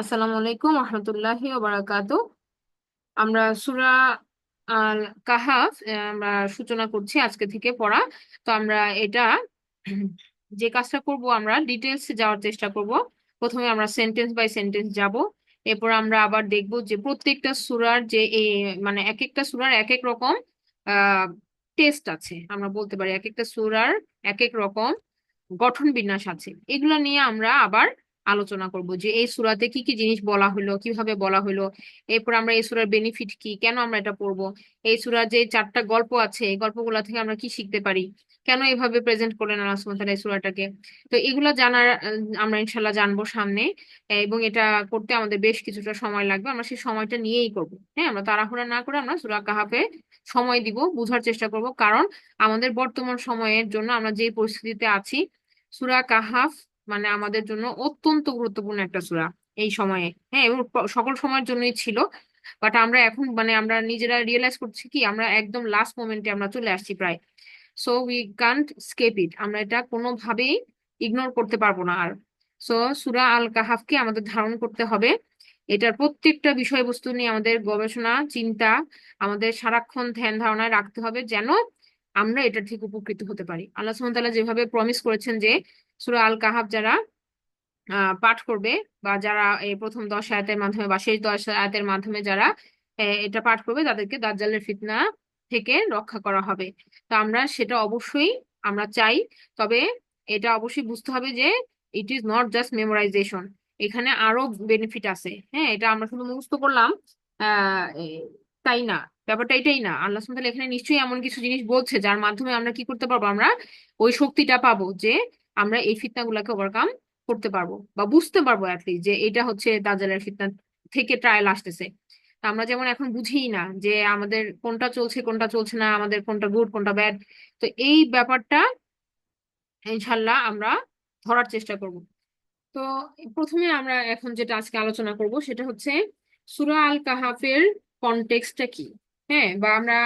আসসালামু আলাইকুম রহমতুল্লাহি ওবারাকাতু আমরা সুরা আল কাহাফ আমরা সূচনা করছি আজকে থেকে পড়া। তো আমরা এটা যে কাজটা করব আমরা ডিটেলস যাওয়ার চেষ্টা করব। প্রথমে আমরা সেন্টেন্স বাই সেন্টেন্স যাব। এরপর আমরা আবার দেখব যে প্রত্যেকটা সুরার যে এ মানে এক একটা সুরার এক এক রকম আহ টেস্ট আছে। আমরা বলতে পারি এক একটা সুরার এক এক রকম গঠন বিন্যাস আছে। এগুলো নিয়ে আমরা আবার আলোচনা করব যে এই সুরাতে কি কি জিনিস বলা হলো, কীভাবে বলা হলো, এরপর আমরা এই সূরার বেনিফিট কি, কেন আমরা এটা পড়ব, এই সূরার যে চারটা গল্প আছে, এই গল্পগুলা থেকে আমরা কি শিখতে পারি, কেন এভাবে প্রেজেন্ট করলেন আল্লাহ সুবহানাহু এই সূরাটাকে? তো এগুলা জানার আমরা ইনশাল্লাহ জানব সামনে, এবং এটা করতে আমাদের বেশ কিছুটা সময় লাগবে, আমরা সেই সময়টা নিয়েই করব হ্যাঁ আমরা তাড়াহুড়া না করে আমরা সূরা কাহাফে সময় দিব, বুঝার চেষ্টা করব, কারণ আমাদের বর্তমান সময়ের জন্য আমরা যে পরিস্থিতিতে আছি, সূরা কাহাফ মানে আমাদের জন্য অত্যন্ত গুরুত্বপূর্ণ একটা সূরা এই সময়ে। হ্যাঁ এবং সকল সময়ের জন্যই ছিল। বাট আমরা এখন মানে আমরা নিজেরা রিয়েলাইজ করছি কি, আমরা একদম লাস্ট মোমেন্টে আমরা চলে আসছি প্রায়। So we can't escape it আমরা এটা কোনোভাবেই ইগনোর করতে পারব না আর। সো সুরা আল কাহাফকে আমাদের ধারণ করতে হবে। এটার প্রত্যেকটা বিষয়বস্তু নিয়ে আমাদের গবেষণা, চিন্তা, আমাদের সারাক্ষণ ধ্যান ধারণায় রাখতে হবে যেন আমরা এটার থেকে উপকৃত হতে পারি। আল্লাহ তাআলা যেভাবে প্রমিস করেছেন যে সূরা আল কাহাফ যারা পাঠ করবে বা যারা এই প্রথম দশ আয়াতের মাধ্যমে বা শেষ দশ আয়াতের মাধ্যমে যারা এটা পাঠ করবে, তাদেরকে দাজ্জালের ফিতনা থেকে রক্ষা করা হবে। তো আমরা সেটা অবশ্যই, আমরা চাই, তবে এটা অবশ্যই বুঝতে হবে যে it is not just memorisation এখানে আরও বেনিফিট আছে। হ্যাঁ এটা আমরা শুধু মুখস্থ করলাম তাই না? ব্যাপারটা এটাই না। আল্লাহ তাআলা এখানে নিশ্চয়ই এমন কিছু জিনিস বলছে, যার মাধ্যমে আমরা কি করতে পারব? আমরা ওই শক্তিটা পাবো যে আমরা এই ফিতনাগুলোকে ওভারকাম করতে পারব বা বুঝতে পারব অ্যাটলিস্ট যে এটা হচ্ছে দাজ্জালের ফিতনা থেকে ট্রায়াল আসতেছে। আমরা যেমন এখন বুঝিই না যে আমাদের কোনটা চলছে কোনটা চলছে না, আমাদের কোনটা গুড কোনটা ব্যাড তো এই ব্যাপারটা ইনশাল্লাহ আমরা ধরার চেষ্টা করব। তো প্রথমে আমরা এখন যেটা আজকে আলোচনা করব সেটা হচ্ছে সুরা আল কাহাফের কনটেক্সটটা কি? হ্যাঁ বা আমরা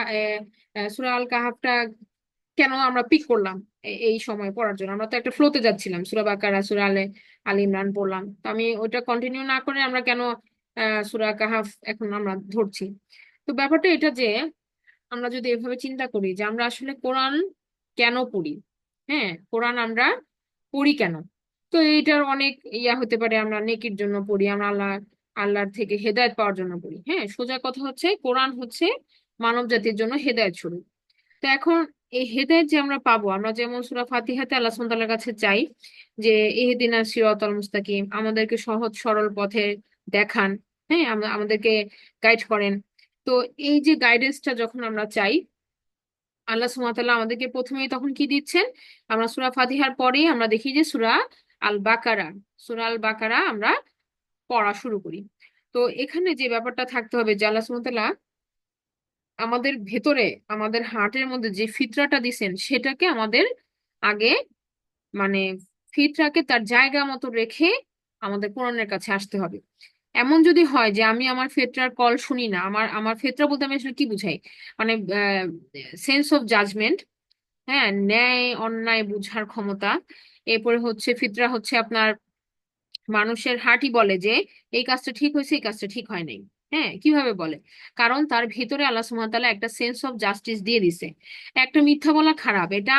সূরা আল কাহাফটা কেন আমরা পিক করলাম এই সময় পড়ার জন্য? আমরা তো একটা ফ্লোতে যাচ্ছিলাম। সুরা বাকারা, সূরা আলে, আল ইমরান পড়লাম। তো আমি ওটা কন্টিনিউ না করে আমরা কেন সূরা কাহাফ এখন আমরা ধরছি? তো ব্যাপারটা এটা যে, আমরা যদি এভাবে চিন্তা করি যে আমরা আসলে কোরআন কেন পড়ি? হ্যাঁ কোরআন আমরা পড়ি কেন? তো এইটার অনেক ইয়া হতে পারে, আমরা নেকির জন্য পড়ি, আমরা আল্লাহ, আল্লাহর থেকে হেদায়েত পাওয়ার জন্য পড়ি। হ্যাঁ সোজা কথা হচ্ছে, কোরআন হচ্ছে মানব জাতির জন্য হেদায়েত স্বরূপ। তো এখন এই হেদায়েত যে আমরা পাবো, আমরা যেমন সূরা ফাতিহাতে আল্লাহ সুবহানাহু কাছে চাই যে, ইহদিনা সিরাতাল মুস্তাকিম, আমাদেরকে সহজ, সরল পথে দেখান হ্যাঁ আমাদেরকে গাইড করেন। তো এই যে গাইডেন্সটা যখন আমরা চাই, আল্লাহ সুবহানাহু আমাদেরকে প্রথমেই তখন কি দিচ্ছেন? আমরা সুরা ফাতিহার পরেই আমরা দেখি যে সুরা আল বাকারা সূরা আল বাকারা আমরা পড়া শুরু করি। তো এখানে যে ব্যাপারটা থাকতে হবে যে আল্লাহ তাআলা আমাদের ভেতরে, আমাদের হার্টের মধ্যে যে ফিতরাটা দিছেন, সেটাকে আমাদের আগে মানে ফিতরাকে তার জায়গা মতো রেখে আমাদের কোরআনের কাছে আসতে হবে। এমন যদি হয় যে আমি আমার ফেতরার কল শুনি না, আমার আমার ফেতরা বলতে আমি আসলে কি বুঝাই? মানে সেন্স অফ জাজমেন্ট হ্যাঁ ন্যায়, অন্যায় বুঝার ক্ষমতা। এরপরে হচ্ছে ফিতরা হচ্ছে আপনার মানুষের হার্টই বলে যে, এই কাজটা ঠিক হয়েছে, এই কাজটা ঠিক হয় নাই। হ্যাঁ কীভাবে বলে? কারণ তার ভেতরে আল্লাহ তাআলা একটা সেন্স অফ জাস্টিস দিয়ে দিছে। একটা মিথ্যা বলা খারাপ, এটা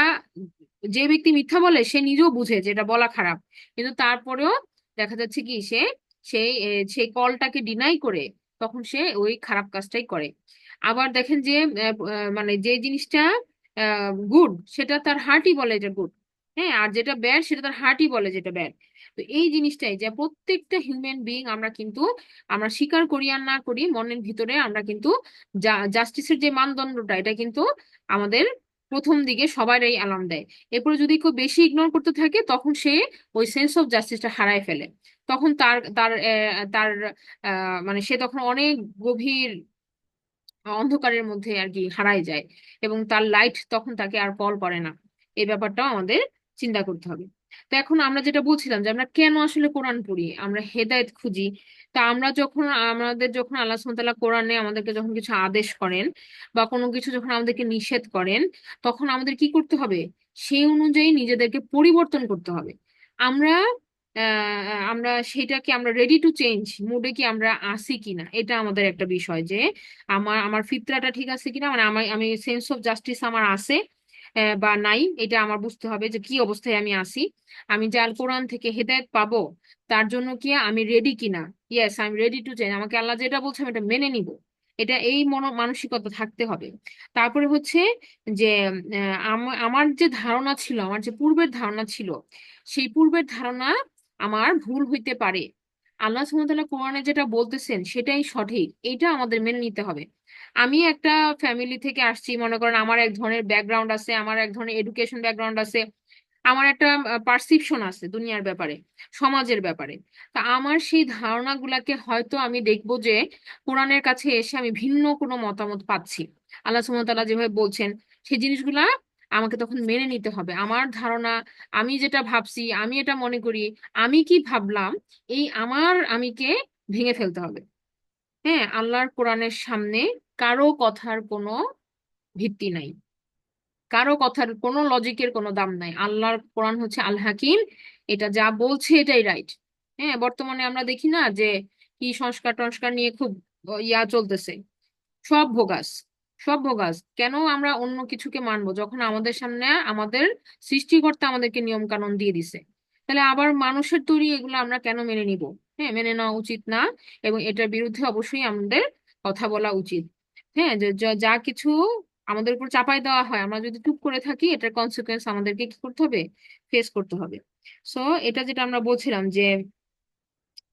যে ব্যক্তি মিথ্যা বলে, সে নিজেও বুঝে যে এটা বলা খারাপ। কিন্তু তারপরেও দেখা যাচ্ছে কি, সে সেই সেই কলটাকে ডিনাই করে, তখন সে ওই খারাপ কাজটাই করে। আবার দেখেন যে মানে যে জিনিসটা গুড সেটা তার হার্টই বলে এটা গুড হ্যাঁ আর যেটা ব্যাড সেটা তার হার্টই বলে যেটা ব্যাড তো এই জিনিসটাই যে প্রত্যেকটা হিউম্যান বিইং আমরা কিন্তু, আমরা স্বীকার করি আর না করি, মনের ভিতরে আমরা কিন্তু জাস্টিসের যে মানদণ্ডটা, এটা কিন্তু আমাদের প্রথম দিকে সবারই অ্যালার্ম দেয়। এরপরে যদি কেউ বেশি ইগনোর করতে থাকে, তখন সে ওই সেন্স অফ জাস্টিসটা হারায় ফেলে। তখন তার তার তার মানে সে তখন অনেক গভীর অন্ধকারের মধ্যে আর কি হারায় যায় এবং তার লাইট তখন তাকে আর কল করে না। এই ব্যাপারটাও আমাদের চিন্তা করতে হবে। তো এখন আমরা যেটা বলছিলাম যে, আমরা কেন আসলে কোরআন পড়ি? আমরা হেদায়েত খুঁজি। তা আমরা যখন, আমাদের যখন আল্লাহ তাআলা কোরআনে আমাদেরকে যখন কিছু আদেশ করেন বা কোনো কিছু যখন আমাদেরকে নিষেধ করেন, তখন আমাদের কি করতে হবে? সেই অনুযায়ী নিজেদেরকে পরিবর্তন করতে হবে। আমরা আমরা সেটা কি আমরা রেডি টু চেঞ্জ মুডে কি আমরা আসি কিনা? এটা আমাদের একটা বিষয় যে, আমার আমার ফিতরাটা ঠিক আছে কিনা? মানে আমার আমি সেন্স অফ জাস্টিস আমার আছে। বা নাই এটা আমার বুঝতে হবে যে কি অবস্থায় আমি আসি আমি যে আল কোরআন থেকে হেদায়ত পাবো, তার জন্য কি আমি রেডি কিনা? Yes I am ready to change আমাকে আল্লাহ যেটা বলছে আমি এটা মেনে নিব। এটা এই মন, মানসিকতা থাকতে হবে। তারপরে হচ্ছে যে আমার যে ধারণা ছিল, আমার যে পূর্বের ধারণা ছিল, সেই পূর্বের ধারণা আমার ভুল হইতে পারে। আল্লাহ সুমতাল্লাহ কোরআনে যেটা বলতেছেন সেটাই সঠিক। এটা আমাদের মেনে নিতে হবে। আমি একটা ফ্যামিলি থেকে আসছি, মনে করেন আমার এক ধরনের ব্যাকগ্রাউন্ড আছে, আমার এক ধরনের এডুকেশন ব্যাকগ্রাউন্ড আছে, আমার একটা পারসিপশন আছে দুনিয়ার ব্যাপারে, সমাজের ব্যাপারে। তা আমার সেই ধারণাগুলাকে হয়তো আমি দেখব যে কোরআনের কাছে এসে আমি ভিন্ন কোনো মতামত পাচ্ছি। আল্লাহ সুমতাল্লাহ যেভাবে বলছেন, সেই জিনিসগুলা আমাকে তখন মেনে নিতে হবে। আমার ধারণা, আমি যেটা ভাবছি, আমি এটা মনে করি, আমি কি ভাবলাম, এই আমার, আমিকে ভেঙে ফেলতে হবে। হ্যাঁ আল্লাহর কোরআনের সামনে কারও কথার কোনো ভিত্তি নাই। কারও কথার কোনো লজিকের কোনো দাম নাই। আল্লাহর কোরআন হচ্ছে আল হাকিম, এটা যা বলছে এটাই রাইট হ্যাঁ বর্তমানে আমরা দেখি না যে কি সংস্কার টংস্কার নিয়ে খুব ইয়া চলতেছে। সব ভোগাস সব ভোগাস কেন আমরা অন্য কিছুকে মানবো? যখন আমাদের সামনে আমাদের সৃষ্টিকর্তা আমাদেরকে নিয়ম কানুন দিয়ে দিছে। তাহলে আবার মানুষের তৈরি এগুলো আমরা কেন মেনে নিব? হ্যাঁ মেনে নেওয়া উচিত না এবং এটার বিরুদ্ধে অবশ্যই আমাদের কথা বলা উচিত। হ্যাঁ যে কিছু আমাদের উপর চাপাই দেওয়া হয়, আমরা যদি চুপ করে থাকি, এটার কনসিকুয়েন্স আমাদেরকে কি করতে হবে? ফেস করতে হবে। সো এটা যেটা আমরা বলছিলাম যে,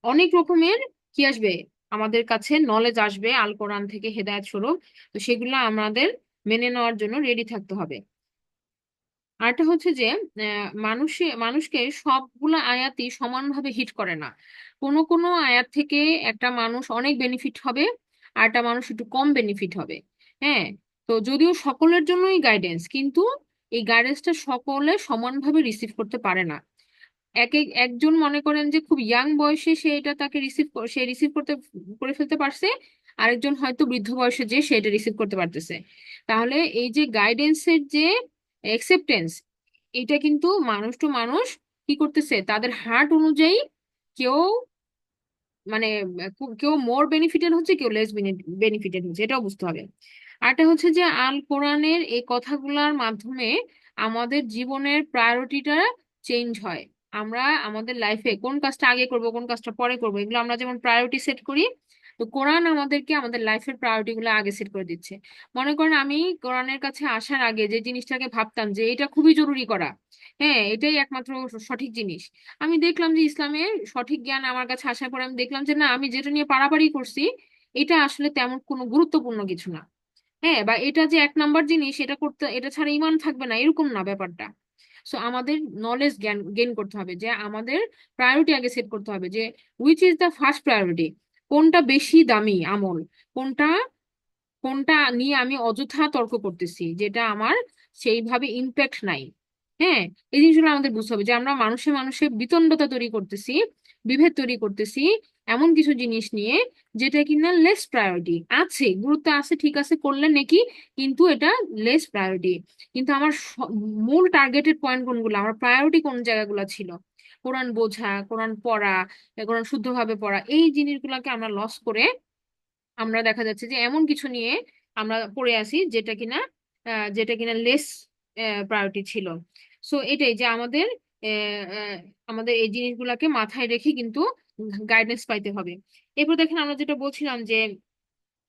অনেক রকমের কি আসবে? আমাদের কাছে নলেজ আসবে, আল কোরআন থেকে হেদায়ত স্বরূপ। তো সেগুলো আমাদের মেনে নেওয়ার জন্য রেডি থাকতে হবে। আরেকটা হচ্ছে যে মানুষে, মানুষকে সবগুলো আয়াতই সমানভাবে হিট করে না। কোনো কোনো আয়াত থেকে একটা মানুষ অনেক বেনিফিট হবে। আর একটা মানুষ একটু কম বেনিফিট হবে। হ্যাঁ? তো যদিও সকলের জন্যই গাইডেন্স কিন্তু এই গাইডেন্সটা সকলে সমানভাবে রিসিভ করতে পারে না। এক, একজন মনে করেন যে খুব ইয়াং বয়সে সে এটা তাকে রিসিভ সে রিসিভ করতে, করে ফেলতে পারছে, আরেকজন হয়তো বৃদ্ধ বয়সে যে সে এটা রিসিভ করতে পারতেছে। তাহলে এই যে গাইডেন্সের যে অ্যাকসেপ্টেন্স এটা কিন্তু মানুষ টু মানুষ কি করতেছে? তাদের হার্ট অনুযায়ী কেউ মানে কেউ মোর বেনিফিটেড হচ্ছে, কেউ লেস বেনিফিটেড হচ্ছে, এটাও বুঝতে হবে। আরেকটা হচ্ছে যে, আল কোরআনের এই কথাগুলোর মাধ্যমে আমাদের জীবনের প্রায়োরিটিটা চেঞ্জ হয়। আমরা আমাদের লাইফে কোন কাজটা আগে করব, কোন কাজটা পরে করব, এগুলো আমরা যেমন প্রায়োরিটি সেট করি তো কোরআন আমাদেরকে আমাদের লাইফের প্রায়োরিটি গুলো আগে সেট করে দিচ্ছে। মনে করেন আমি কোরআনের কাছে আসার আগে যে জিনিসটাকে ভাবতাম যে এটা খুবই জরুরি করা হ্যাঁ এটাই একমাত্র সঠিক জিনিস। আমি দেখলাম যে ইসলামের সঠিক জ্ঞান আমার কাছে আসার পরে আমি দেখলাম যে না, আমি যেটা নিয়ে পারাপারি করছি, এটা আসলে তেমন কোনো গুরুত্বপূর্ণ কিছু না। হ্যাঁ বা এটা যে এক নাম্বার জিনিস, এটা করতে, এটা ছাড়া ইমান থাকবে না, এরকম না ব্যাপারটা। সো আমাদের নলেজ জ্ঞান গেইন করতে হবে যে আমাদের প্রায়োরিটি আগে সেট করতে হবে যে which is the first priority কোনটা বেশি দামি আমল? কোনটা কোনটা নিয়ে আমি অযথা তর্ক করতেছি, যেটা আমার সেইভাবে ইম্প্যাক্ট নাই। হ্যাঁ? এই জিনিসগুলো আমাদের বুঝতে হবে যে আমরা মানুষে মানুষে বিতণ্ডতা তৈরি করতেছি, বিভেদ তৈরি করতেছি, এমন কিছু জিনিস নিয়ে যেটা কিনা লেস প্রায়োরিটি আছে, গুরুত্ব আছে, ঠিক আছে, করলে নাকি, কিন্তু এটা লেস প্রায়োরিটি কিন্তু আমার মূল টার্গেটেড পয়েন্ট কোনগুলো, আমার প্রায়োরিটি কোন জায়গাগুলো ছিল? কোরআন বোঝা, কোরআন পড়া কোরআন শুদ্ধভাবে পড়া, এই জিনিসগুলোকে আমরা লস করে আমরা দেখা যাচ্ছে যে এমন কিছু নিয়ে আমরা পড়ে আসি যেটা কিনা যেটা কিনা লেস প্রায়োরিটি ছিল। সো এটাই যে আমাদের আমাদের এই জিনিসগুলাকে মাথায় রেখে কিন্তু গাইডেন্স পাইতে হবে। এরপর দেখেন আমরা যেটা বলছিলাম যে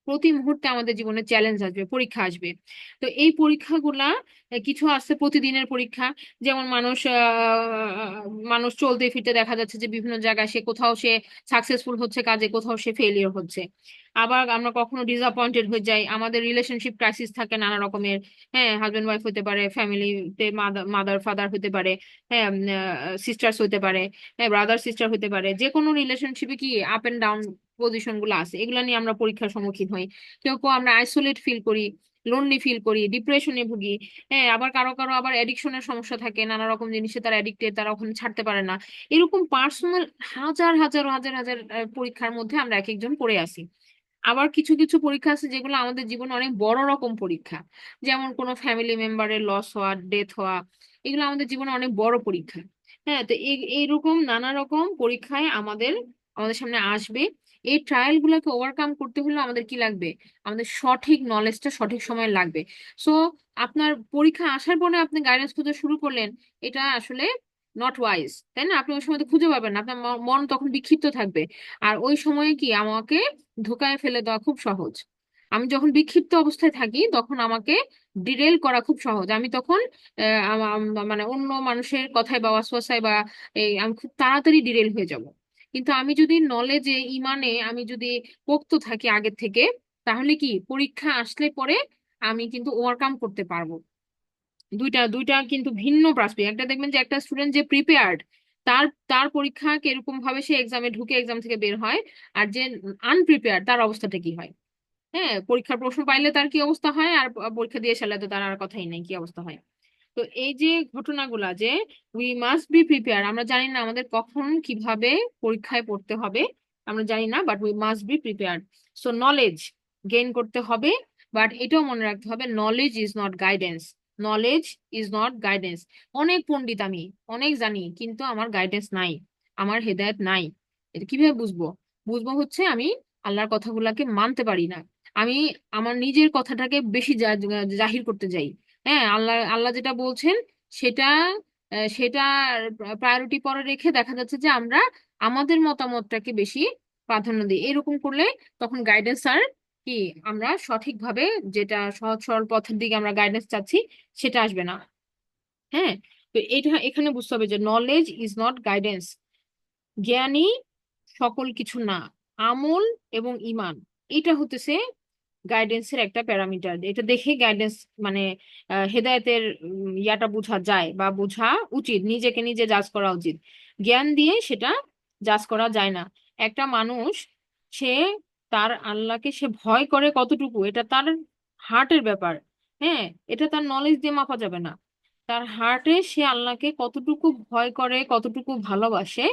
প্রতি মুহূর্তে আমাদের জীবনে চ্যালেঞ্জ আসবে, পরীক্ষা আসবে। তো এই পরীক্ষাগুলা কিছু আছে প্রতিদিনের পরীক্ষা, যেমন মানুষ মানুষ চলতে ফিরতে দেখা যাচ্ছে যে বিভিন্ন জায়গায় সে কোথাও সে সাকসেসফুল হচ্ছে কাজে, কোথাও সে ফেলিয়ার হচ্ছে। আবার আমরা কখনো ডিসঅ্যাপয়েন্টেড হয়ে যাই, আমাদের রিলেশনশিপ ক্রাইসিস থাকে নানা রকমের হ্যাঁ হাজব্যান্ড ওয়াইফ হতে পারে ফ্যামিলিতে মাদার ফাদার হতে পারে হ্যাঁ সিস্টার্স হতে পারে হ্যাঁ ব্রাদার সিস্টার হতে পারে যে কোনো রিলেশনশিপে কি আপ এন্ড ডাউন পজিশনগুলো আছে, এগুলো নিয়ে আমরা পরীক্ষার সম্মুখীন হই। কেউ কেউ আমরা আইসোলেট ফিল করি লোনলি ফিল করি ডিপ্রেশনে ভুগি হ্যাঁ আবার কারও কারও আবার অ্যাডিকশনের সমস্যা থাকে, নানা রকম জিনিসে তারা অ্যাডিক্টেড তারা ওখানে ছাড়তে পারে না। এরকম পার্সোনাল হাজার হাজার হাজার হাজার পরীক্ষার মধ্যে আমরা এক একজন পড়ে আসি। আবার কিছু কিছু পরীক্ষা আছে যেগুলো আমাদের জীবনে অনেক বড় রকম পরীক্ষা। যেমন কোনো ফ্যামিলি মেম্বারের লস হওয়া ডেথ হওয়া, এগুলো আমাদের জীবনে অনেক বড় পরীক্ষা। হ্যাঁ তো এই এইরকম নানা রকম পরীক্ষায় আমাদের আমাদের সামনে আসবে। এই ট্রায়াল গুলোকে ওভারকাম করতে হলে আমাদের কি লাগবে? আমাদের সঠিক নলেজটা সঠিক সময় লাগবে। সো আপনার পরীক্ষা আসার পরে আপনি গাইডেন্স খুঁজে শুরু করলেন, এটা আসলে নট ওয়াইজ তাই না? আপনি ওই সময় খুঁজে পাবেন না, আপনার মন তখন বিক্ষিপ্ত থাকবে। আর ওই সময়ে কি আমাকে ধোকায় ফেলে দেওয়া খুব সহজ। আমি যখন বিক্ষিপ্ত অবস্থায় থাকি, তখন আমাকে ডিরেল করা খুব সহজ। আমি তখন মানে অন্য মানুষের কথায় বা ওয়াসওয়াসায় বা এই, আমি খুব তাড়াতাড়ি ডিরেল হয়ে যাব। কিন্তু আমি যদি নলেজে ইমানে আমি যদি পোক্ত থাকি আগের থেকে, তাহলে কি পরীক্ষা আসলে পরে আমি কিন্তু ওভারকাম করতে পারব। দুইটা দুইটা কিন্তু ভিন্ন পার্সপেক্টিভ একটা দেখবেন যে একটা স্টুডেন্ট যে প্রিপেয়ার্ড তার তার পরীক্ষা কীরকম ভাবে সে এক্সামে ঢুকে এক্সাম থেকে বের হয় আর যে আনপ্রিপেয়ার্ড তার অবস্থাটা কি হয়? হ্যাঁ পরীক্ষার প্রশ্ন পাইলে তার কি অবস্থা হয়? আর পরীক্ষা দিয়ে সারলে তো তার আর কথাই নেই, কি অবস্থা হয়? তো এই যে ঘটনাগুলা যে উই মাস্ট বি প্রিপেয়ার আমরা জানি না আমাদের কখন কীভাবে পরীক্ষায় পড়তে হবে, আমরা জানি না but we must be prepare so knowledge gain করতে হবে বাট এটাও মনে রাখতে হবে knowledge is not guidance knowledge is not guidance অনেক পণ্ডিত আমি, অনেক জানি, কিন্তু আমার গাইডেন্স নাই, আমার হেদায়েত নাই। এটা কীভাবে বুঝব? বুঝব হচ্ছে আমি আল্লাহর কথাগুলাকে মানতে পারি না। আমি আমার নিজের কথাটাকে বেশি জাহির করতে যাই হ্যাঁ আল্লাহ আল্লাহ যেটা বলছেন সেটা সেটা প্রায়োরিটি পরে রেখে দেখা যাচ্ছে যে আমরা আমাদের মতামতটাকে বেশি প্রাধান্য দিই। এরকম করলে তখন গাইডেন্স আর কি আমরা সঠিকভাবে যেটা সহজ, সরল পথের দিকে আমরা গাইডেন্স চাচ্ছি সেটা আসবে না। হ্যাঁ তো এটা এখানে বুঝতে হবে যে নলেজ ইজ নট গাইডেন্স জ্ঞানী সকল কিছু না, আমল এবং ইমান এটা হতেছে গাইডেন্সের একটা প্যারামিটার এটা দেখে গাইডেন্স মানে হেদায়েতের ইয়াটা বোঝা যায় বা বোঝা উচিত, নিজেকে নিজে জাজ করা উচিত। জ্ঞান দিয়ে সেটা জাজ করা যায় না। একটা মানুষ, সে তার আল্লাহকে সে ভয় করে কতটুকু, এটা তার হার্টের ব্যাপার। হ্যাঁ এটা তার নলেজ দিয়ে মাপা যাবে না। তার হার্টে সে আল্লাহকে কতটুকু ভয় করে, কতটুকু ভালোবাসে,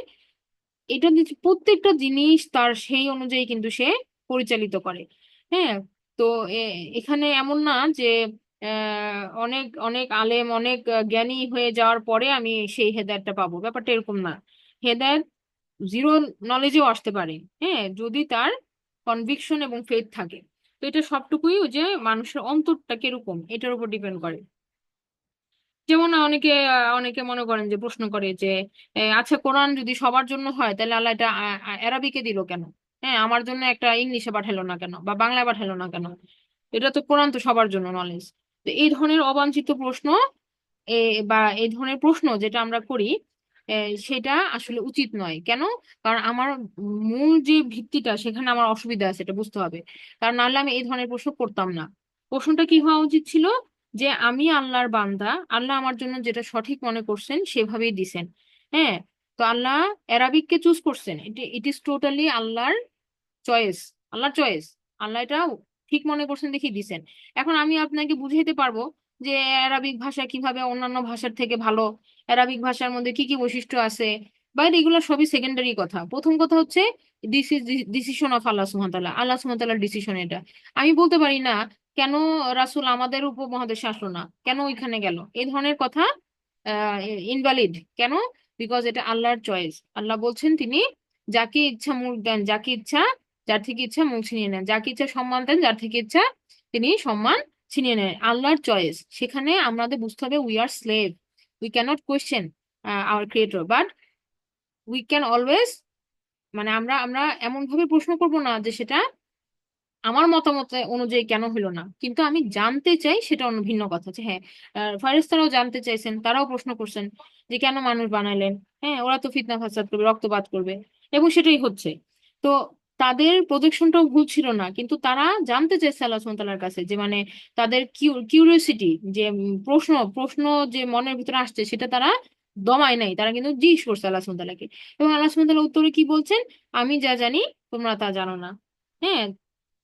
এটা প্রত্যেকটা জিনিস তার সেই অনুযায়ী কিন্তু সে পরিচালিত করে। হ্যাঁ তো এখানে এমন না যে অনেক অনেক আলেম, অনেক জ্ঞানী হয়ে যাওয়ার পরে আমি সেই হেদায়েতটা পাবো। ব্যাপারটা এরকম না। হেদায়েত জিরো নলেজেও আসতে পারে হ্যাঁ যদি তার কনভিকশন এবং ফেথ থাকে। তো এটা সবটুকুই যে মানুষের অন্তরটা কীরকম, এটার উপর ডিপেন্ড করে। যেমন অনেকে অনেকে মনে করেন যে, প্রশ্ন করে যে আচ্ছা কোরআন যদি সবার জন্য হয়, তাহলে আল্লাহ এটা আরবিকে দিল কেন? হ্যাঁ আমার জন্য একটা ইংলিশে পাঠালো না কেন বা বাংলায় পাঠালো না কেন? এটা তো কোরআন তো সবার জন্য নলেজ তো এই ধরনের অবাঞ্ছিত প্রশ্ন বা এই ধরনের প্রশ্ন যেটা আমরা করি সেটা আসলে উচিত নয়। কেন? কারণ আমার মূল যে ভিত্তিটা, সেখানে আমার অসুবিধা আছে, এটা বুঝতে হবে। কারণ নাহলে আমি এই ধরনের প্রশ্ন করতাম না। প্রশ্নটা কি হওয়া উচিত ছিল? যে আমি আল্লাহর বান্দা, আল্লাহ আমার জন্য যেটা সঠিক মনে করছেন, সেভাবেই দিছেন। হ্যাঁ তো আল্লাহ অ্যারাবিককে চুজ করছেন। ইট ইজ টোটালি আল্লাহর চয়েস আল্লাহর চয়েস আল্লাহ এটা ঠিক মনে করছেন দেখি দিছেন। এখন আমি আপনাকে বুঝাইতে পারব যে অ্যারাবিক ভাষা কীভাবে অন্যান্য ভাষার থেকে ভালো অ্যারাবিক ভাষার মধ্যে কি কি বৈশিষ্ট্য আছে। বা এগুলো সবই সেকেন্ডারি কথা। প্রথম কথা হচ্ছে দিস ইজ ডিসিশন অফ আল্লাহ তাআলা আল্লাহ তাআলার ডিসিশন এটা। আমি বলতে পারি না, কেন রাসুল আমাদের উপমহাদেশে আসলো না? কেন ওইখানে গেল? এই ধরনের কথা ইনভ্যালিড কেন? বিকজ এটা আল্লাহর চয়েস আল্লাহ বলছেন তিনি যাকে ইচ্ছা মুখ দেন, যাকে ইচ্ছা, যার থেকে ইচ্ছা মুখ ছিনিয়ে নেন। যাকে ইচ্ছা সম্মান দেন, যার থেকে ইচ্ছা তিনি সম্মান ছিনিয়ে নেন। আল্লাহর চয়েস সেখানে আমাদের বুঝতে হবে we are slave we cannot question our creator but we can always মানে আমরা আমরা এমন ভাবে প্রশ্ন করব না যে সেটা আমার মতামত অনুযায়ী কেন হলো না? কিন্তু আমি জানতে চাই সেটা অন্য ভিন্ন কথা যে হ্যাঁ ফারিস্তারাও জানতে চাইছেন, তারাও প্রশ্ন করছেন যে কেন মানুষ বানাইলেন? হ্যাঁ ওরা তো ফিতনা ফাসাদ করবে, রক্তপাত করবে এবং সেটাই হচ্ছে। তো তাদের প্রজেকশনটাও ভুল ছিল না, কিন্তু তারা জানতে চাইছে আল্লাহ তাআলার কাছে যে মানে তাদের কিউরিওসিটি যে প্রশ্ন প্রশ্ন যে মনের ভিতরে আসছে সেটা তারা দমায় নাই, তারা কিন্তু জিজ্ঞেস করছে আল্লাহ তাআলাকে। এবং আল্লাহ তাআলা উত্তরে কি বলছেন? আমি যা জানি তোমরা তা জানো না। হ্যাঁ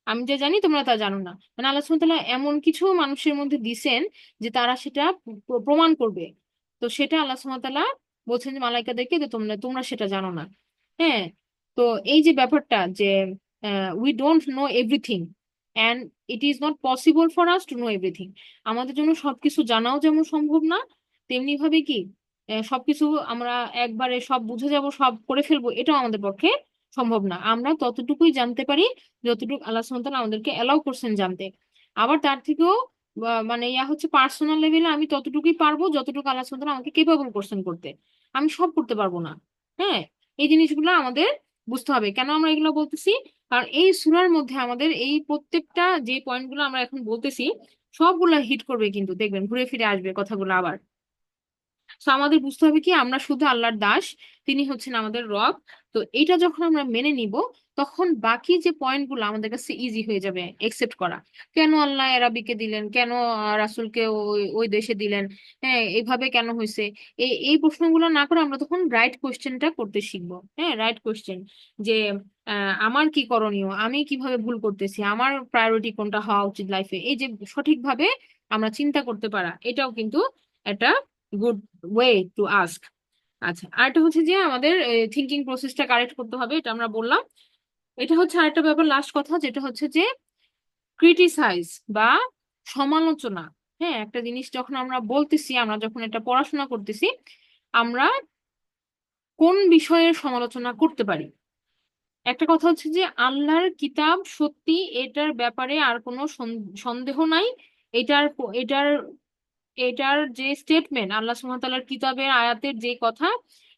আমি যা জানি তোমরা তা জানো না। মানে আল্লাহ সুবহানাহু এমন কিছু মানুষের মধ্যে দিছেন যে তারা সেটা প্রমাণ করবে। তো সেটা আল্লাহ সুবহানাহু বলছেন যে মালাইকাদেরকে যে তোমরা তোমরা সেটা জানো না। হ্যাঁ? তো এই যে ব্যাপারটা যে we don't know everything and it is not possible for us to know everything আমাদের জন্য সবকিছু জানাও যেমন সম্ভব না, তেমনি ভাবে কি সবকিছু আমরা একবারে সব বুঝে যাব, সব করে ফেলব, এটাও আমাদের পক্ষে সম্ভব না। আমরা ততটুকুই জানতে পারি, যতটুকু আল্লাহ তাআলা আমাদেরকে অ্যালাউ করছেন জানতে। আবার তার থেকেও মানে ইয়া হচ্ছে পার্সোনাল লেভেলে আমি ততটুকুই পারব যতটুকু আল্লাহ তাআলা আমাকে কেপাবল করছেন করতে। আমি সব করতে পারব না। হ্যাঁ? এই জিনিসগুলো আমাদের বুঝতে হবে। কেন আমরা এগুলো বলতেছি? কারণ এই সূরার মধ্যে আমাদের এই প্রত্যেকটা যে পয়েন্টগুলো আমরা এখন বলতেছি, সবগুলা হিট করবে কিন্তু। দেখবেন, ঘুরে ফিরে আসবে কথাগুলো আবার। তো আমাদের বুঝতে হবে কি? আমরা শুধু আল্লাহর দাস, তিনি হচ্ছেন আমাদের রব। তো এটা যখন আমরা মেনে নিব, তখন বাকি যে পয়েন্টগুলো আমাদের কাছে ইজি হয়ে যাবে একসেপ্ট করা। কেন আল্লাহ এরাবিকে দিলেন? কেন রাসুলকে ওই দেশে দিলেন? হ্যাঁ এইভাবে কেন হয়েছে? এই এই প্রশ্নগুলো না করে আমরা তখন রাইট কোয়েশ্চেনটা করতে শিখব। হ্যাঁ রাইট কোয়েশ্চেন যে আমার কি করণীয়? আমি কীভাবে ভুল করতেছি? আমার প্রায়োরিটি কোনটা হওয়া উচিত লাইফে এই যে সঠিকভাবে আমরা চিন্তা করতে পারা, এটাও কিন্তু একটা গুড ওয়ে টু আস্ক আচ্ছা আরেকটা হচ্ছে যে আমাদের থিঙ্কিং প্রসেসটা কারেক্ট করতে হবে, এটা আমরা বললাম। এটা হচ্ছে আরেকটা ব্যাপার লাস্ট কথা, যেটা হচ্ছে যে ক্রিটিসাইজ বা সমালোচনা। হ্যাঁ একটা জিনিস যখন আমরা বলতেছি, আমরা যখন এটা পড়াশোনা করতেছি, আমরা কোন বিষয়ের সমালোচনা করতে পারি? একটা কথা হচ্ছে যে আল্লাহর কিতাব সত্যি এটার ব্যাপারে আর কোনো সন- সন্দেহ নাই। এটার এটার এটার যে স্টেটমেন্ট আল্লাহ তাআলার কিতাবের আয়াতের যে কথা,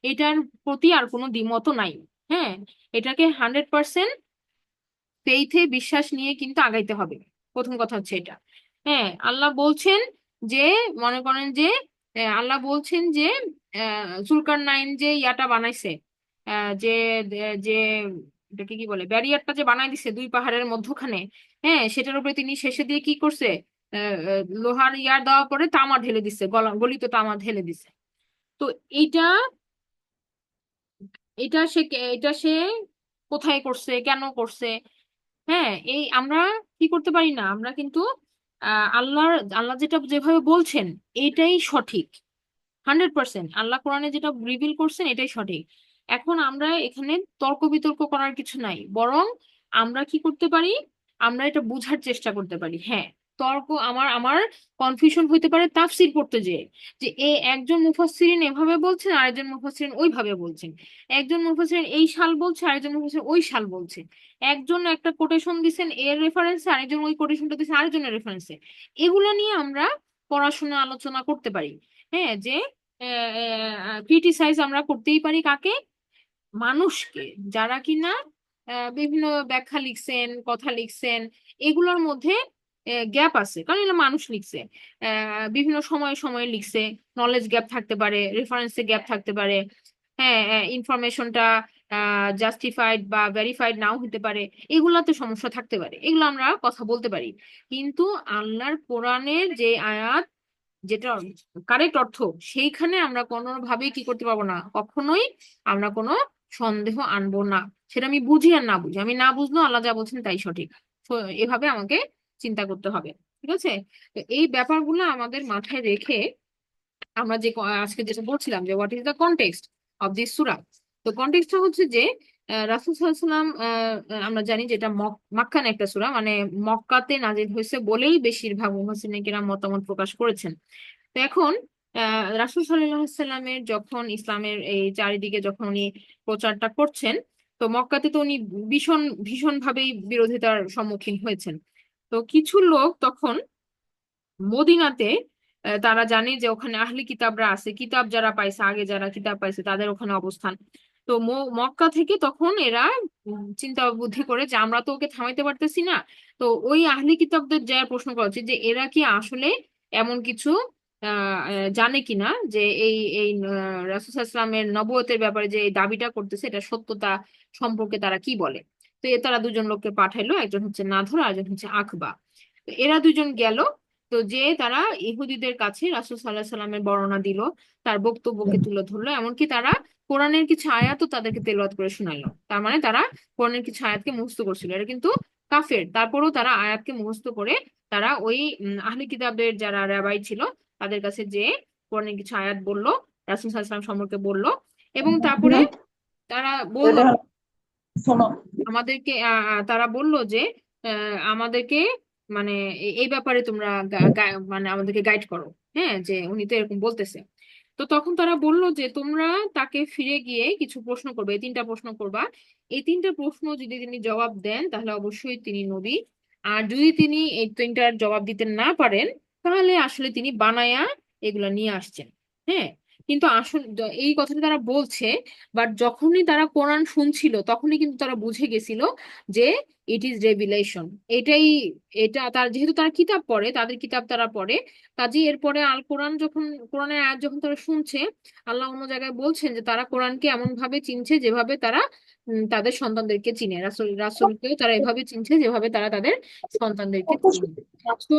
এটার প্রতি আর কোনো দ্বিমত নাই। হ্যাঁ এটাকে হান্ড্রেড পার্সেন্ট ফেইথে বিশ্বাস নিয়ে কিন্তু আগাইতে হবে। প্রথম কথা হচ্ছে এটা। হ্যাঁ আল্লাহ বলছেন যে, মনে করেন যে আল্লাহ বলছেন যে সুলকার নাইন যে ইয়াটা বানাইছে যে যে, এটাকে কি বলে, ব্যারিয়ারটা যে বানাই দিছে দুই পাহাড়ের মধ্যখানে হ্যাঁ সেটার উপরে তিনি শেষে দিয়ে কি করছে? লোহার ইয়ার দেওয়ার পরে তামা ঢেলে দিছে, গলা, গলিত তামা ঢেলে দিছে। তো এইটা এটা সে এটা সে কোথায় করছে, কেন করছে? হ্যাঁ এই আমরা কি করতে পারি না? আমরা কিন্তু আল্লাহর, আল্লাহ যেটা যেভাবে বলছেন, এটাই সঠিক। Hundred percent. আল্লাহ কোরআনে যেটা রিভিল করছেন, এটাই সঠিক। এখন আমরা এখানে তর্ক বিতর্ক করার কিছু নাই। বরং আমরা কি করতে পারি? আমরা এটা বুঝার চেষ্টা করতে পারি। হ্যাঁ তর্ক আমার আমার কনফিউশন হইতে পারে তাফসীর পড়তে যেয়ে। যে এ একজন মুফাসসিরিন এভাবে বলছেন, আরেকজন মুফাসসিরিন ওইভাবে বলছেন। একজন মুফাসসিরিন এই সাল বলছে, আরেকজন মুফাসসিরিন ওই সাল বলছে। একজন একটা কোটেশন দিছেন, এর রেফারেন্সে আরেকজন ওই কোটেশনটা দিচ্ছেন আরেকজনের রেফারেন্সে এগুলো নিয়ে আমরা পড়াশোনা আলোচনা করতে পারি। হ্যাঁ যে ক্রিটিসাইজ আমরা করতেই পারি কাকে? মানুষকে। যারা কিনা বিভিন্ন ব্যাখ্যা লিখছেন, কথা লিখছেন, এগুলোর মধ্যে গ্যাপ আছে। কারণ এগুলো মানুষ লিখছে। বিভিন্ন সময়ে সময়ে লিখছে। নলেজ গ্যাপ থাকতে পারে রেফারেন্সে গ্যাপ থাকতে পারে। হ্যাঁ ইনফরমেশনটা জাস্টিফাইড বা ভেরিফাইড নাও হতে পারে। এগুলাতে সমস্যা থাকতে পারে। এগুলো আমরা কথা বলতে পারি। কিন্তু আল্লাহর কোরআনের যে আয়াত, যেটা কারেক্ট অর্থ, সেইখানে আমরা কোনোভাবেই কি করতে পারব না। কখনোই আমরা কোনো সন্দেহ আনব না। সেটা আমি বুঝি আর না বুঝি। আমি না বুঝলেও আল্লাহ যা বলছেন তাই সঠিক। এভাবে আমাকে চিন্তা করতে হবে, ঠিক আছে? তো এই ব্যাপারগুলো আমাদের মাথায় রেখে আমরা যে আজকে যেটা বলছিলাম যে what is the context of this সুরা তো কনটেক্সটটা হচ্ছে যে রাসূল সাল্লাম আমরা জানি যেটা মক মাক্কান একটা সুরা মানে মক্কাতে নাজিল হয়েছে বলেই বেশিরভাগ মুফাসসিরিন কিরাম মতামত প্রকাশ করেছেন। তো এখন রাসূল সাল্লামের যখন ইসলামের এই চারিদিকে যখন উনি প্রচারটা করছেন, তো মক্কাতে তো উনি ভীষণ ভীষণ ভাবেই বিরোধিতার সম্মুখীন হয়েছেন। তো কিছু লোক তখন মদিনাতে তারা জানে যে ওখানে আহলি কিতাবরা আছে। কিতাব যারা পাইছে, আগে যারা কিতাব পাইছে, তাদের ওখানে অবস্থান। তো মক্কা থেকে তখন এরা চিন্তা বুদ্ধি করে যে আমরা তো ওকে থামাইতে পারতেছি না। তো ওই আহলি কিতাবদের যা প্রশ্ন করা উচিত যে এরা কি আসলে এমন কিছু জানে কিনা? যে এই এই রাসূল ইসলামের নবুয়তের ব্যাপারে যে এই দাবিটা করতেছে, এটা সত্যতা সম্পর্কে তারা কি বলে? তো এ তারা দুজন লোককে পাঠাইলো একজন হচ্ছে নাধর আর একজন হচ্ছে আকবা। তো এরা দুজন গেল তো যে তারা ইহুদিদের কাছে রাসূল সাল্লাহ সাল্লামের বর্ণনা দিল তার বক্তব্যকে তুলে ধরলো এমনকি তারা কোরআনের কিছু আয়াতও তাদেরকে তেলাওয়াত করে শোনাইলো। তার মানে তারা কোরআনের কিছু আয়াতকে মুখস্থ করছিল এটা কিন্তু কাফের। তারপরেও তারা আয়াতকে মুখস্থ করে তারা ওই আহলি কিতাবের যারা রাবাই ছিল তাদের কাছে যে কোরআনের কিছু আয়াত বলল রাসূল সাল্লাল্লাহু আলাইহি ওয়াসাল্লাম সম্পর্কে বলল এবং তারপরে তারা বলল শোনো। আমাদেরকে তারা বলল যে আমাদেরকে মানে এই ব্যাপারে তোমরা মানে আমাদেরকে গাইড করো। হ্যাঁ যে উনি তো এরকম বলতেছে। তো তখন তারা বলল যে, তোমরা তাকে ফিরে গিয়ে কিছু প্রশ্ন করবে, এই তিনটা প্রশ্ন করবা। এই তিনটা প্রশ্ন যদি তিনি জবাব দেন, তাহলে অবশ্যই তিনি নবী। আর যদি তিনি এই তিনটার জবাব দিতে না পারেন, তাহলে আসলে তিনি বানায়া এগুলা নিয়ে আসছেন। হ্যাঁ কিন্তু আসল এই কথাটা তারা বলছে বাট যখনই তারা কোরআন শুনছিল তখনই কিন্তু তারা বুঝে গেছিল যে ইট ইজ রেভিলেশন এটাই এটা তার যেহেতু তারা কিতাব পড়ে তাদের কিতাব তারা পড়ে কাজে এরপরে আল কোরআন যখন কোরআনের আয়াত যখন তারা শুনছে আল্লাহ অন্য জায়গায় বলছেন যে তারা কোরআনকে এমন ভাবে চিনছে যেভাবে তারা তাদের সন্তানদেরকে চিনে। রাসূল রাসূলকেও তারা এভাবে চিনছে যেভাবে তারা তাদের সন্তানদেরকে চিনে। তো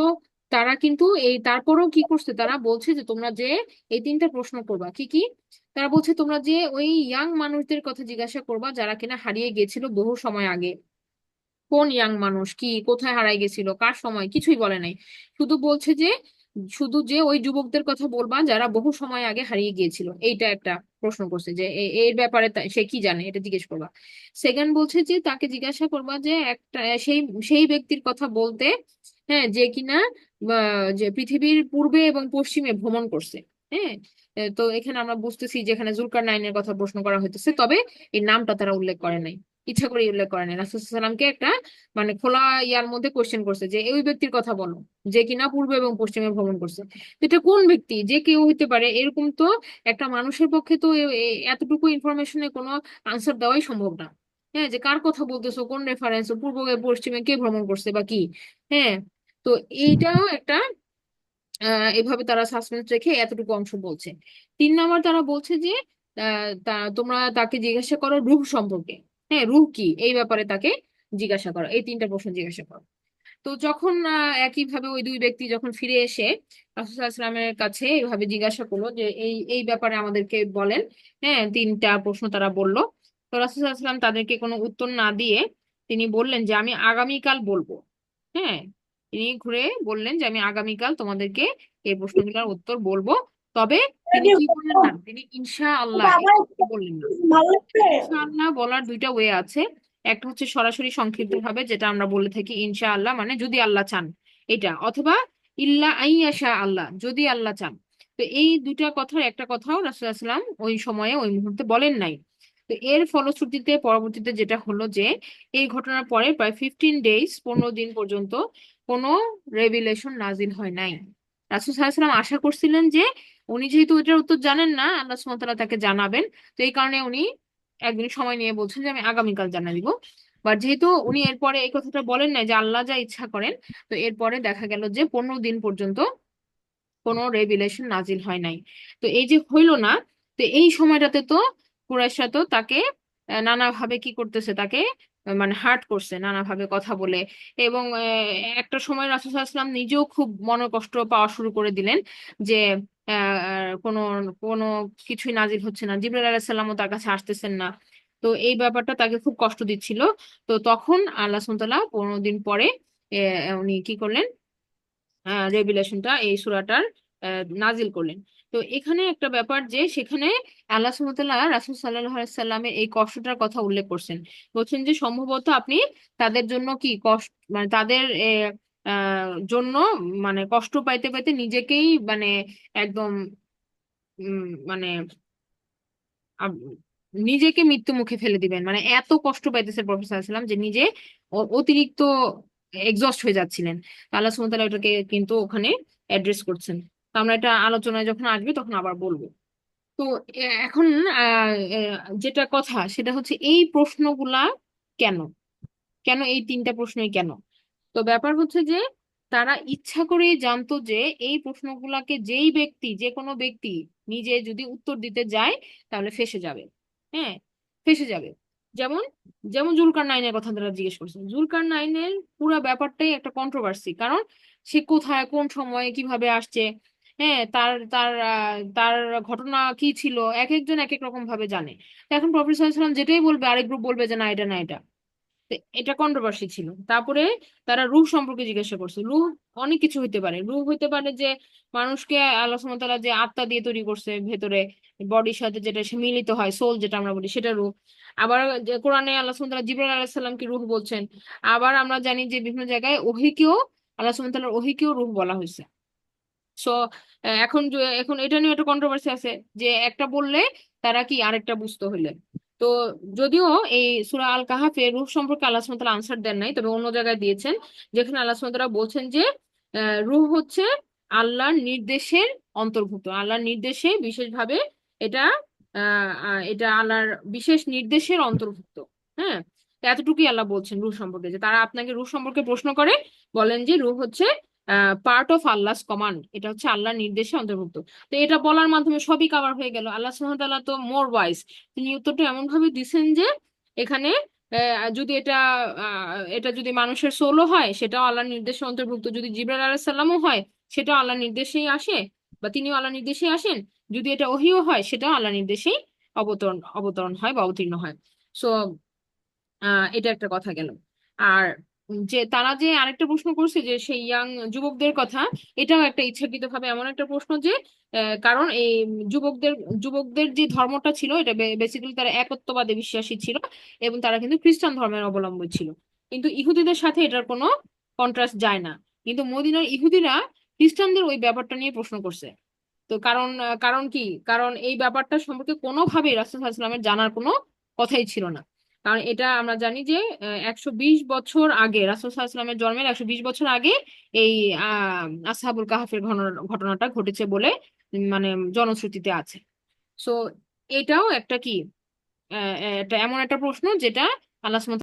তারা কিন্তু এই, তারপরেও কি করছে? তারা বলছে যে তোমরা যে এই তিনটা প্রশ্ন করবা, কি কি? তারা বলছে তোমরা যে ওই ইয়াং মানুষদের কথা জিজ্ঞাসা করবা যারা কিনা হারিয়ে গেছিল বহু সময় আগে। কোন ইয়াং মানুষ? কি? কোথায় হারাই গেছিল কার সময়? কিছুই বলে নাই। শুধু বলছে যে, শুধু যে ওই যুবকদের কথা বলবা যারা বহু সময় আগে হারিয়ে গিয়েছিল। এইটা একটা প্রশ্ন করছে যে এর ব্যাপারে সে কি জানে? এটা জিজ্ঞেস করবা। সেকেন্ড বলছে যে, তাকে জিজ্ঞাসা করবা যে একটা, সেই সেই ব্যক্তির কথা বলতে হ্যাঁ যে কিনা যে পৃথিবীর পূর্বে এবং পশ্চিমে ভ্রমণ করছে হ্যাঁ? তো এখানে আমরা বুঝতেছি যেখানে জুলকার নাইনের কথা প্রশ্ন করা হইতেছে, তবে এই নামটা তারা উল্লেখ করে নাই, ইচ্ছা করে উল্লেখ করে নাই। রাসূল একটা মানে খোলা ইয়ার মধ্যে কোশ্চেন করছে যে ওই ব্যক্তির কথা বলো, যে কিনা পূর্ব এবং পশ্চিমে ভ্রমণ করছে। এটা কোন ব্যক্তি? যে কেউ হইতে পারে, এরকম তো একটা মানুষের পক্ষে তো এতটুকু ইনফরমেশনে কোনো আনসার দেওয়াই সম্ভব না। হ্যাঁ যে কার কথা বলতেছো, কোন রেফারেন্স পূর্ব, পশ্চিমে কে ভ্রমণ করছে বা কি? হ্যাঁ তো এইটাও একটা এভাবে তারা সাসপেন্স রেখে এতটুকু অংশ বলছে। তিন নাম্বার তারা বলছে যে তোমরা তাকে জিজ্ঞাসা করো রূহ সম্পর্কে। হ্যাঁ রূহ কি? এই ব্যাপারে তাকে জিজ্ঞাসা করো। এই তিনটা প্রশ্ন জিজ্ঞাসা করো। তো যখন একইভাবে ওই দুই ব্যক্তি যখন ফিরে এসে রাসূলের কাছে এইভাবে জিজ্ঞাসা করল যে, এই এই ব্যাপারে আমাদেরকে বলেন। হ্যাঁ তিনটা প্রশ্ন তারা বলল। তো রাসূলুল্লাহ তাদেরকে কোনো উত্তর না দিয়ে তিনি বললেন যে, আমি আগামীকাল বলব। হ্যাঁ তিনি ঘুরে বললেন যে আমি আগামীকাল তোমাদেরকে এই প্রশ্নগুলোর উত্তর বলব। তবে তিনি কি বললেন না? তিনি ইনশা আল্লাহ বললেন না। ইনশাআল্লাহ বলার দুইটা ওয়ে আছে। একটা হচ্ছে সরাসরি সংক্ষিপ্ত ভাবে যেটা আমরা বলে থাকি ইনশাআল্লাহ মানে যদি আল্লাহ চান এটা। অথবা ইল্লা আইয়াশা আল্লাহ যদি আল্লাহ চান। তো এই দুটা কথার একটা কথাও রাসূলুল্লাহ সাল্লাম ওই সময়ে ওই মুহূর্তে বলেন নাই। তো এর ফলশ্রুতিতে পরবর্তীতে যেটা হলো যে, এই ঘটনার পরে প্রায় ফিফটিন ডেজ পনেরো দিন পর্যন্ত কোনো রেভিলেশন নাজিল হয় নাই। রাসূল সাল্লাম আশা করছিলেন যে, উনি যেহেতু এটার উত্তর জানেন না, আল্লাহ তাআলা তাকে জানাবেন। তো এই কারণে উনি একদিন সময় নিয়ে বলছেন যে, আমি আগামীকাল জানা দিব। বাট যেহেতু উনি এরপরে এই কথাটা বলেন নাই যে, আল্লাহ যা ইচ্ছা করেন, তো এরপরে দেখা গেল যে, পনেরো দিন পর্যন্ত কোনো রেভিলেশন নাজিল হয় নাই। তো এই যে হইল না, তো এই সময়টাতে তো কুরাইশরা তো তাকে নানাভাবে কি করতেছে তাকে মানে হার্ট করছে, নানাভাবে কথা বলে। এবং একটা সময় রাসূল সাল্লাল্লাহু নিজেও খুব মনোকষ্ট পাওয়া শুরু করে দিলেন যে কোনো কোনো কিছুই নাজিল হচ্ছে না। জিবরাইল আলাইহিস সালামও তার কাছে আসতেছেন না। তো এই ব্যাপারটা তাকে খুব কষ্ট দিচ্ছিল। তো তখন আল্লাহ ওয়া পনেরো দিন পরে উনি কি করলেন? রেভিলেশনটা এই সূরাটার নাজিল করলেন। তো এখানে একটা ব্যাপার যে সেখানে আল্লাহ তাআলা রাসূল আলাইহি সাল্লামের এই কষ্টটার কথা উল্লেখ করছেন। বলছেন যে সম্ভবত আপনি তাদের জন্য কি কষ্ট মানে তাদের জন্য মানে কষ্ট পাইতে পাইতে নিজেকেই মানে একদম মানে নিজেকে মৃত্যু মুখে ফেলে দিবেন। মানে এত কষ্ট পাইতেছে প্রফেসর সাল্লাম যে নিজে অতিরিক্ত এক্সস্ট হয়ে যাচ্ছিলেন। আল্লাহ তাআলা এটাকে কিন্তু ওখানে অ্যাড্রেস করছেন। আমরা এটা আলোচনায় যখন আসবে তখন আবার বলব। তো এখন যেটা কথা সেটা হচ্ছে এই প্রশ্নগুলা কেন? কেন এই তিনটা প্রশ্নই কেন? তো ব্যাপার হচ্ছে যে তারা ইচ্ছা করেই জানতো যে এই প্রশ্নগুলাকে যেই ব্যক্তি, যে কোনো ব্যক্তি নিজে যদি উত্তর দিতে যায় তাহলে ফেঁসে যাবে। হ্যাঁ ফেঁসে যাবে। যেমন যেমন জুলকার নাইনের কথা তারা জিজ্ঞেস করছে। জুলকার নাইনের পুরো ব্যাপারটাই একটা কন্ট্রোভার্সি কারণ সে কোথায়, কোন সময়ে, কীভাবে আসছে হ্যাঁ তার তার তার ঘটনা কি ছিল? এক একজন এক এক রকম ভাবে জানে। এখন প্রফেসর সাল্লাম যেটাই বলবে, আরেক গ্রুপ বলবে যে না, এটা না, এটা। এটা কন্ট্রোভার্সি ছিল। তারপরে তারা রূহ সম্পর্কে জিজ্ঞাসা করছে। রুহ অনেক কিছু হইতে পারে। রুহ হইতে পারে যে মানুষকে আল্লাহ তাআলা যে আত্মা দিয়ে তৈরি করছে ভেতরে বডির সাথে যেটা সে মিলিত হয় সোল যেটা আমরা বলি, সেটা রূহ। আবার কোরআনে আল্লাহ তাআলা জিবরাইল আলাইহিস সালামকে রূহ বলছেন, আবার আমরা জানি যে বিভিন্ন জায়গায় ওহীকেও, আল্লাহ তাআলার ওহীকেও রূহ বলা হয়েছে সো এখন এখন এটা নিয়ে একটা কন্ট্রোভার্সি আছে যে একটা বললে তারা কি আরেকটা বুঝতে হইলে তো যদিও এই সুরা আল কাহাফে রূহ সম্পর্কে আল্লাহ তাআলা আনসার দেন নাই, তবে অন্য জায়গায় দিয়েছেন যেখানে আল্লাহ তাআলা বলছেন যে রূহ হচ্ছে আল্লাহর নির্দেশের অন্তর্ভুক্ত। আল্লাহর নির্দেশে বিশেষভাবে এটা এটা আল্লাহর বিশেষ নির্দেশের অন্তর্ভুক্ত। হ্যাঁ? এতটুকুই আল্লাহ বলছেন রূহ সম্পর্কে যে তারা আপনাকে রূহ সম্পর্কে প্রশ্ন করে, বলেন যে রূহ হচ্ছে পার্ট অফ আল্লাহস কমান্ড এটা হচ্ছে আল্লাহর নির্দেশে অন্তর্ভুক্ত। তো এটা বলার মাধ্যমে সবই কাভার হয়ে গেল। আল্লাহ ওয়া তো মোর ওয়াইজ তিনি উত্তরটা এমন ভাবে দিছেন যে, এখানে যদি এটা এটা যদি মানুষের সোলও হয়, সেটাও আল্লাহর নির্দেশে অন্তর্ভুক্ত। যদি জিবরাইল আলাইহিস সালামও হয়, সেটাও আল্লাহর নির্দেশেই আসে, বা তিনিও আল্লাহ নির্দেশেই আসেন। যদি এটা ওহিও হয়, সেটাও আল্লাহ নির্দেশেই অবতরণ অবতরণ হয় বা অবতীর্ণ হয়। সো এটা একটা কথা গেল। আর যে তারা যে আরেকটা প্রশ্ন করছে যে সেই ইয়াং যুবকদের কথা, এটাও একটা ইচ্ছাকৃত ভাবে এমন একটা প্রশ্ন যে কারণ এই যুবকদের যুবকদের যে ধর্মটা ছিল, এটা বেসিক্যালি তারা একত্ববাদে বিশ্বাসী ছিল এবং তারা কিন্তু খ্রিস্টান ধর্মের অবলম্বন ছিল। কিন্তু ইহুদিদের সাথে এটার কোনো কন্ট্রাস্ট যায় না। কিন্তু মদিনার ইহুদিরা খ্রিস্টানদের ওই ব্যাপারটা নিয়ে প্রশ্ন করছে। তো কারণ কারণ কি? কারণ এই ব্যাপারটা সম্পর্কে কোনোভাবেই রাসূল ওয়াসাল্লামের জানার কোনো কথাই ছিল না। কারণ এটা আমরা জানি যে একশো বিশ বছর আগে রাসুল আলাইহি জন্মের একশো বিশ বছর আগে এই, আহ, আসহাবুল কাহাফের ঘটনা- ঘটনাটা ঘটেছে বলে মানে জনশ্রুতিতে আছে। তো এটাও একটা কি একটা এমন একটা প্রশ্ন যেটা আল্লাহ